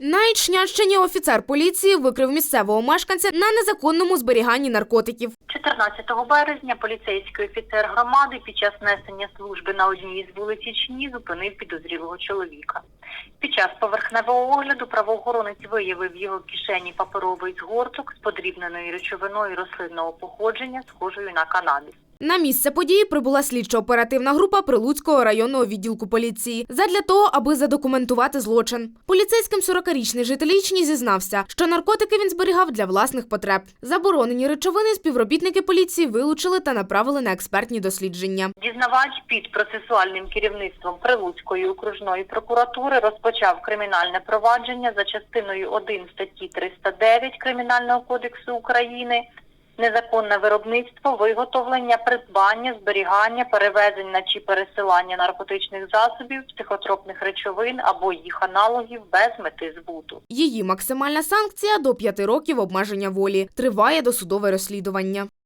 На Ічнянщині офіцер поліції викрив місцевого мешканця на незаконному зберіганні наркотиків. 14 березня поліцейський офіцер громади під час несення служби на одній із вулиць Ічні зупинив підозрілого чоловіка. Під час поверхневого огляду правоохоронець виявив в його кишені паперовий згорток з подрібненою речовиною рослинного походження, схожою на канабіс. На місце події прибула слідчо-оперативна група Прилуцького районного відділку поліції задля того, аби задокументувати злочин. Поліцейським 40-річний житель Ічні зізнався, що наркотики він зберігав для власних потреб. Заборонені речовини співробітники поліції вилучили та направили на експертні дослідження. Дізнавач під процесуальним керівництвом Прилуцької окружної прокуратури розпочав кримінальне провадження за частиною 1 статті 309 Кримінального кодексу України незаконне виробництво, виготовлення, придбання, зберігання, перевезення чи пересилання наркотичних засобів, психотропних речовин або їх аналогів без мети збуту. Її максимальна санкція до п'яти років обмеження волі. Триває досудове розслідування.